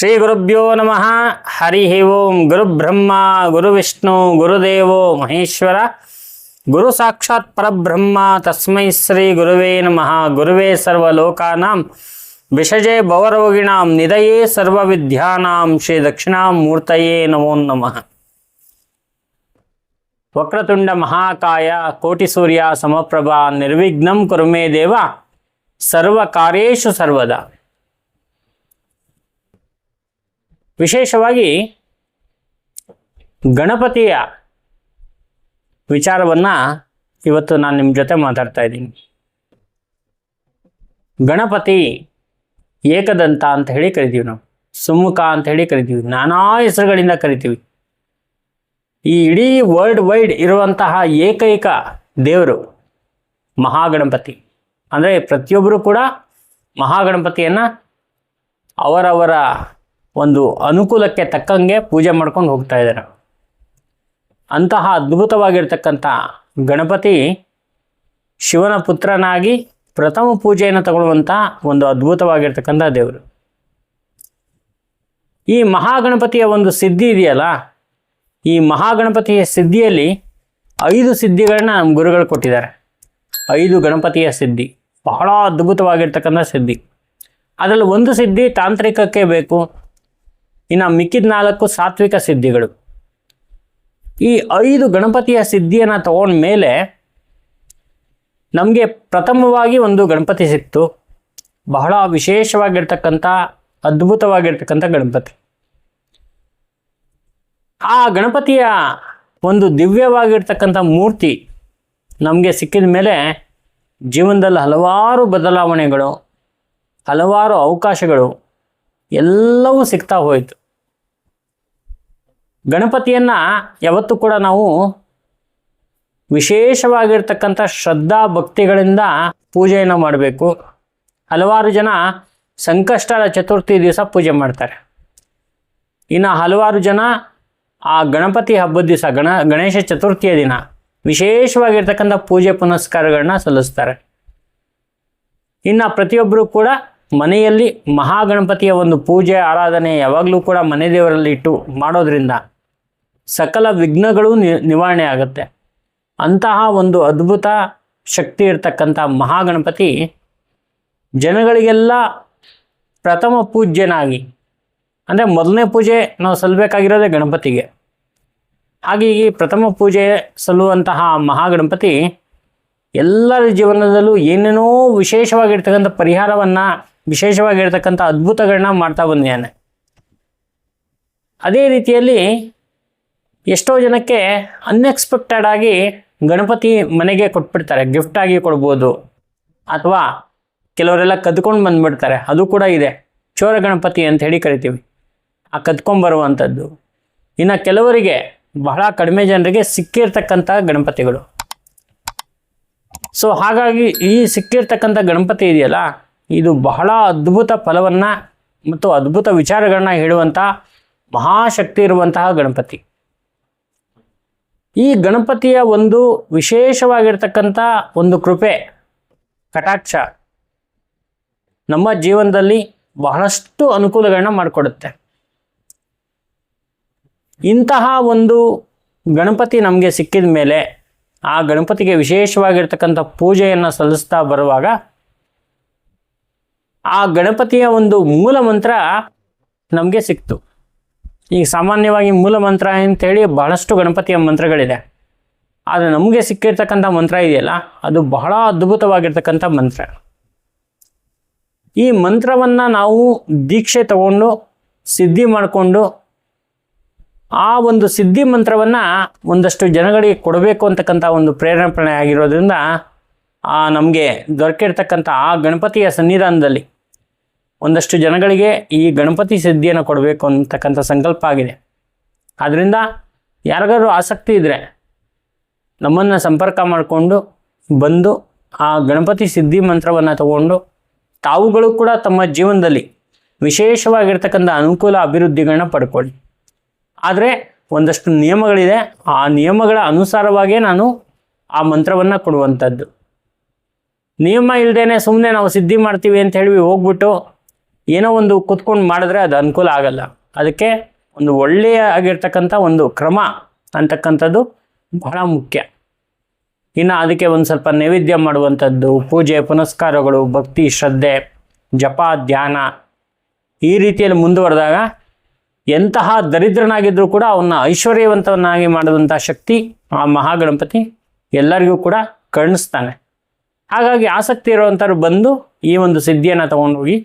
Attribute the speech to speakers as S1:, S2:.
S1: ಶ್ರೀ ಗುರುಭ್ಯೋ ನಮಃ. ಹರಿ ಓಂ. ಗುರುಬ್ರಹ್ಮ ಗುರುವಿಷ್ಣು ಗುರುದೇವೋ ಮಹೇಶ್ವರ. ಗುರು ಸಾಕ್ಷಾತ್ ಪರಬ್ರಹ್ಮ. ತಸ್ಮೈ ಶ್ರೀ ಗುರುವೇ ನಮಃ. ಗುರುವೇ ಸರ್ವಲೋಕಾನಾಂ. ವಿಷಜೆ ಭವರೋಗಿಣಾಂ. ನಿಧಯೇ ಸರ್ವವಿದ್ಯಾನಾಂ. ಶ್ರೀ ದಕ್ಷಿಣಾಮೂರ್ತಯೇ ನಮೋ ನಮಃ. ವಕ್ರತುಂಡ ಮಹಾಕಾಯ ಕೋಟಿ ಸೂರ್ಯ ಸಮಪ್ರಭಾ ನಿರ್ವಿಘ್ನಂ ಕುರುಮೇ ದೇವ. ಸರ್ವ ಕಾರ್ಯೇಷು ಸರ್ವದಾ. ವಿಶೇಷವಾಗಿ ಗಣಪತಿಯ ವಿಚಾರವನ್ನು ಇವತ್ತು ನಾನು ನಿಮ್ಮ ಜೊತೆ ಮಾತಾಡ್ತಾ ಇದ್ದೀನಿ. ಗಣಪತಿ ಏಕದಂತ ಅಂತ ಹೇಳಿ ಕರಿತೀವಿ ನಾವು. ಸುಮುಖ ಅಂತ ಹೇಳಿ ಕರಿತೀವಿ. ನಾನಾ ಹೆಸರುಗಳಿಂದ ಕರಿತೀವಿ. ಈ ಇಡೀ ವರ್ಲ್ಡ್ ವೈಡ್ ಇರುವಂತಹ ಏಕೈಕ ದೇವರು ಮಹಾಗಣಪತಿ. ಅಂದರೆ ಪ್ರತಿಯೊಬ್ಬರು ಕೂಡ ಮಹಾಗಣಪತಿಯನ್ನು ಅವರವರ ಒಂದು ಅನುಕೂಲಕ್ಕೆ ತಕ್ಕಂಗೆ ಪೂಜೆ ಮಾಡ್ಕೊಂಡು ಹೋಗ್ತಾ ಇದ್ದಾರೆ. ಅಂತಹ ಅದ್ಭುತವಾಗಿರ್ತಕ್ಕಂಥ ಗಣಪತಿ ಶಿವನ ಪುತ್ರನಾಗಿ ಪ್ರಥಮ ಪೂಜೆಯನ್ನು ತಗೊಳ್ಳುವಂಥ ಒಂದು ಅದ್ಭುತವಾಗಿರ್ತಕ್ಕಂಥ ದೇವರು. ಈ ಮಹಾಗಣಪತಿಯ ಒಂದು ಸಿದ್ಧಿ ಇದೆಯಲ್ಲ, ಈ ಮಹಾಗಣಪತಿಯ ಸಿದ್ಧಿಯಲ್ಲಿ ಐದು ಸಿದ್ಧಿಗಳನ್ನ ನಮ್ಮ ಗುರುಗಳು ಕೊಟ್ಟಿದ್ದಾರೆ. ಐದು ಗಣಪತಿಯ ಸಿದ್ಧಿ, ಬಹಳ ಅದ್ಭುತವಾಗಿರ್ತಕ್ಕಂಥ ಸಿದ್ಧಿ. ಅದರಲ್ಲಿ ಒಂದು ಸಿದ್ಧಿ ತಾಂತ್ರಿಕಕ್ಕೆ ಬೇಕು ಇನ್ನು ಮಿಕ್ಕಿದ ನಾಲ್ಕು ಸಾತ್ವಿಕ ಸಿದ್ಧಿಗಳು. ಈ ಐದು ಗಣಪತಿಯ ಸಿದ್ಧಿಯನ್ನು ತಗೊಂಡ ಮೇಲೆ ನಮಗೆ ಪ್ರಥಮವಾಗಿ ಒಂದು ಗಣಪತಿ ಸಿಕ್ತು. ಬಹಳ ವಿಶೇಷವಾಗಿರ್ತಕ್ಕಂಥ, ಅದ್ಭುತವಾಗಿರ್ತಕ್ಕಂಥ ಗಣಪತಿ. ಆ ಗಣಪತಿಯ ಒಂದು ದಿವ್ಯವಾಗಿರ್ತಕ್ಕಂಥ ಮೂರ್ತಿ ನಮಗೆ ಸಿಕ್ಕಿದ ಮೇಲೆ ಜೀವನದಲ್ಲಿ ಹಲವಾರು ಬದಲಾವಣೆಗಳು, ಹಲವಾರು ಅವಕಾಶಗಳು ಎಲ್ಲವೂ ಸಿಗ್ತಾ ಹೋಯಿತು. ಗಣಪತಿಯನ್ನು ಯಾವತ್ತೂ ಕೂಡ ನಾವು ವಿಶೇಷವಾಗಿರ್ತಕ್ಕಂಥ ಶ್ರದ್ಧಾ ಭಕ್ತಿಗಳಿಂದ ಪೂಜೆಯನ್ನು ಮಾಡಬೇಕು. ಹಲವಾರು ಜನ ಸಂಕಷ್ಟದ ಚತುರ್ಥಿ ದಿವಸ ಪೂಜೆ ಮಾಡ್ತಾರೆ. ಇನ್ನು ಹಲವಾರು ಜನ ಆ ಗಣಪತಿ ಹಬ್ಬದ ದಿವಸ, ಗಣ, ಗಣೇಶ ಚತುರ್ಥಿಯ ದಿನ ವಿಶೇಷವಾಗಿರ್ತಕ್ಕಂಥ ಪೂಜೆ ಪುನಸ್ಕಾರಗಳನ್ನ ಸಲ್ಲಿಸ್ತಾರೆ. ಇನ್ನು ಪ್ರತಿಯೊಬ್ಬರೂ ಕೂಡ ಮನೆಯಲ್ಲಿ ಮಹಾಗಣಪತಿಯ ಒಂದು ಪೂಜೆ, ಆರಾಧನೆ ಯಾವಾಗಲೂ ಕೂಡ ಮನೆ ದೇವರಲ್ಲಿ ಇಟ್ಟು ಮಾಡೋದ್ರಿಂದ ಸಕಲ ವಿಘ್ನಗಳು ನಿವಾರಣೆ ಆಗುತ್ತೆ. ಅಂತಹ ಒಂದು ಅದ್ಭುತ ಶಕ್ತಿ ಇರತಕ್ಕಂಥ ಮಹಾಗಣಪತಿ ಜನಗಳಿಗೆಲ್ಲ ಪ್ರಥಮ ಪೂಜ್ಯನಾಗಿ, ಅಂದರೆ ಮೊದಲನೇ ಪೂಜೆ ನಾವು ಸಲ್ಲಬೇಕಾಗಿರೋದೇ ಗಣಪತಿಗೆ. ಹಾಗೆ ಈ ಪ್ರಥಮ ಪೂಜೆ ಸಲ್ಲುವಂತಹ ಮಹಾಗಣಪತಿ ಎಲ್ಲರ ಜೀವನದಲ್ಲೂ ಏನೇನೋ ವಿಶೇಷವಾಗಿರ್ತಕ್ಕಂಥ ಪರಿಹಾರವನ್ನು, ವಿಶೇಷವಾಗಿರ್ತಕ್ಕಂಥ ಅದ್ಭುತಗಳನ್ನ ಮಾಡ್ತಾ ಬಂದಿದ್ದಾನೆ. ಅದೇ ರೀತಿಯಲ್ಲಿ ಎಷ್ಟೋ ಜನಕ್ಕೆ ಅನ್ಎಕ್ಸ್ಪೆಕ್ಟೆಡ್ ಆಗಿ ಗಣಪತಿ ಮನೆಗೆ ಕೊಟ್ಬಿಡ್ತಾರೆ ಗಿಫ್ಟ್ ಆಗಿ ಕೊಡ್ಬೋದು. ಅಥವಾ ಕೆಲವರೆಲ್ಲ ಕದ್ಕೊಂಡು ಬಂದ್ಬಿಡ್ತಾರೆ, ಅದು ಕೂಡ ಇದೆ. ಚೋರ ಗಣಪತಿ ಅಂತ ಹೇಳಿ ಕರಿತೀವಿ. ಆ ಕದ್ಕೊಂಬರುವಂಥದ್ದು ಇನ್ನು ಕೆಲವರಿಗೆ ಬಹಳ ಕಡಿಮೆ ಜನರಿಗೆ ಸಿಕ್ಕಿರ್ತಕ್ಕಂಥ ಗಣಪತಿಗಳು. ಸೊ ಹಾಗಾಗಿ ಈ ಸಿಕ್ಕಿರ್ತಕ್ಕಂಥ ಗಣಪತಿ ಇದೆಯಲ್ಲ, ಇದು ಬಹಳ ಅದ್ಭುತ ಫಲವನ್ನು ಮತ್ತು ಅದ್ಭುತ ವಿಚಾರಗಳನ್ನ ಹೇಳುವಂಥ ಮಹಾಶಕ್ತಿ ಇರುವಂತಹ ಗಣಪತಿ. ಈ ಗಣಪತಿಯ ಒಂದು ವಿಶೇಷವಾಗಿರ್ತಕ್ಕಂಥ ಒಂದು ಕೃಪೆ, ಕಟಾಕ್ಷ ನಮ್ಮ ಜೀವನದಲ್ಲಿ ಬಹಳಷ್ಟು ಅನುಕೂಲಗಳನ್ನ ಮಾಡಿಕೊಡುತ್ತೆ. ಇಂತಹ ಒಂದು ಗಣಪತಿ ನಮಗೆ ಸಿಕ್ಕಿದ ಮೇಲೆ ಆ ಗಣಪತಿಗೆ ವಿಶೇಷವಾಗಿರ್ತಕ್ಕಂಥ ಪೂಜೆಯನ್ನು ಸಲ್ಲಿಸ್ತಾ ಬರುವಾಗ ಆ ಗಣಪತಿಯ ಒಂದು ಮೂಲ ಮಂತ್ರ ನಮಗೆ ಸಿಕ್ತು. ಈಗ ಸಾಮಾನ್ಯವಾಗಿ ಮೂಲ ಮಂತ್ರ ಅಂತೇಳಿ ಬಹಳಷ್ಟು ಗಣಪತಿಯ ಮಂತ್ರಗಳಿದೆ. ಆದರೆ ನಮಗೆ ಸಿಕ್ಕಿರ್ತಕ್ಕಂಥ ಮಂತ್ರ ಇದೆಯಲ್ಲ, ಅದು ಬಹಳ ಅದ್ಭುತವಾಗಿರ್ತಕ್ಕಂಥ ಮಂತ್ರ. ಈ ಮಂತ್ರವನ್ನು ನಾವು ದೀಕ್ಷೆ ತಗೊಂಡು, ಸಿದ್ಧಿ ಮಾಡಿಕೊಂಡು, ಆ ಒಂದು ಸಿದ್ಧಿ ಮಂತ್ರವನ್ನು ಒಂದಷ್ಟು ಜನಗಳಿಗೆ ಕೊಡಬೇಕು ಅಂತಕ್ಕಂಥ ಒಂದು ಪ್ರೇರೇಪಣೆ ಆಗಿರೋದ್ರಿಂದ, ಆ ನಮಗೆ ದೊರಕಿರ್ತಕ್ಕಂಥ ಆ ಗಣಪತಿಯ ಸನ್ನಿಧಾನದಲ್ಲಿ ಒಂದಷ್ಟು ಜನಗಳಿಗೆ ಈ ಗಣಪತಿ ಸಿದ್ಧಿಯನ್ನು ಕೊಡಬೇಕು ಅಂತಕ್ಕಂಥ ಸಂಕಲ್ಪ ಆಗಿದೆ. ಆದ್ದರಿಂದ ಯಾರಿಗಾದ್ರೂ ಆಸಕ್ತಿ ಇದ್ದರೆ ನಮ್ಮನ್ನು ಸಂಪರ್ಕ ಮಾಡಿಕೊಂಡು ಬಂದು ಆ ಗಣಪತಿ ಸಿದ್ಧಿ ಮಂತ್ರವನ್ನು ತಗೊಂಡು ತಾವುಗಳು ಕೂಡ ತಮ್ಮ ಜೀವನದಲ್ಲಿ ವಿಶೇಷವಾಗಿರ್ತಕ್ಕಂಥ ಅನುಕೂಲ ಅಭಿವೃದ್ಧಿಗಳನ್ನ ಪಡ್ಕೊಳ್ಳಿ. ಆದರೆ ಒಂದಷ್ಟು ನಿಯಮಗಳಿದೆ. ಆ ನಿಯಮಗಳ ಅನುಸಾರವಾಗಿಯೇ ನಾನು ಆ ಮಂತ್ರವನ್ನು ಕೊಡುವಂಥದ್ದು. ನಿಯಮ ಇಲ್ಲದೇ ಸುಮ್ಮನೆ ನಾವು ಸಿದ್ಧಿ ಮಾಡ್ತೀವಿ ಅಂತ ಹೇಳಿ ಹೋಗ್ಬಿಟ್ಟು ಏನೋ ಒಂದು ಕೂತ್ಕೊಂಡು ಮಾಡಿದ್ರೆ ಅದು ಅನುಕೂಲ ಆಗಲ್ಲ. ಅದಕ್ಕೆ ಒಂದು ಒಳ್ಳೆಯ ಆಗಿರ್ತಕ್ಕಂಥ ಒಂದು ಕ್ರಮ ಅಂತಕ್ಕಂಥದ್ದು ಬಹಳ ಮುಖ್ಯ. ಇನ್ನು ಅದಕ್ಕೆ ಒಂದು ಸ್ವಲ್ಪ ನೈವೇದ್ಯ ಮಾಡುವಂಥದ್ದು, ಪೂಜೆ, ಪುನಸ್ಕಾರಗಳು, ಭಕ್ತಿ, ಶ್ರದ್ಧೆ, ಜಪ, ಧ್ಯಾನ ಈ ರೀತಿಯಲ್ಲಿ ಮುಂದುವರೆದಾಗ ಎಂತಹ ದರಿದ್ರನಾಗಿದ್ದರೂ ಕೂಡ ಅವನ್ನ ಐಶ್ವರ್ಯವಂತವನ್ನಾಗಿ ಮಾಡುವಂಥ ಶಕ್ತಿ ಆ ಮಹಾಗಣಪತಿ ಎಲ್ಲರಿಗೂ ಕೂಡ ಕರ್ಣಿಸ್ತಾನೆ. ಹಾಗಾಗಿ ಆಸಕ್ತಿ ಇರುವಂಥವ್ರು ಬಂದು ಈ ಒಂದು ಸಿದ್ಧಿಯನ್ನು ತಗೊಂಡೋಗಿ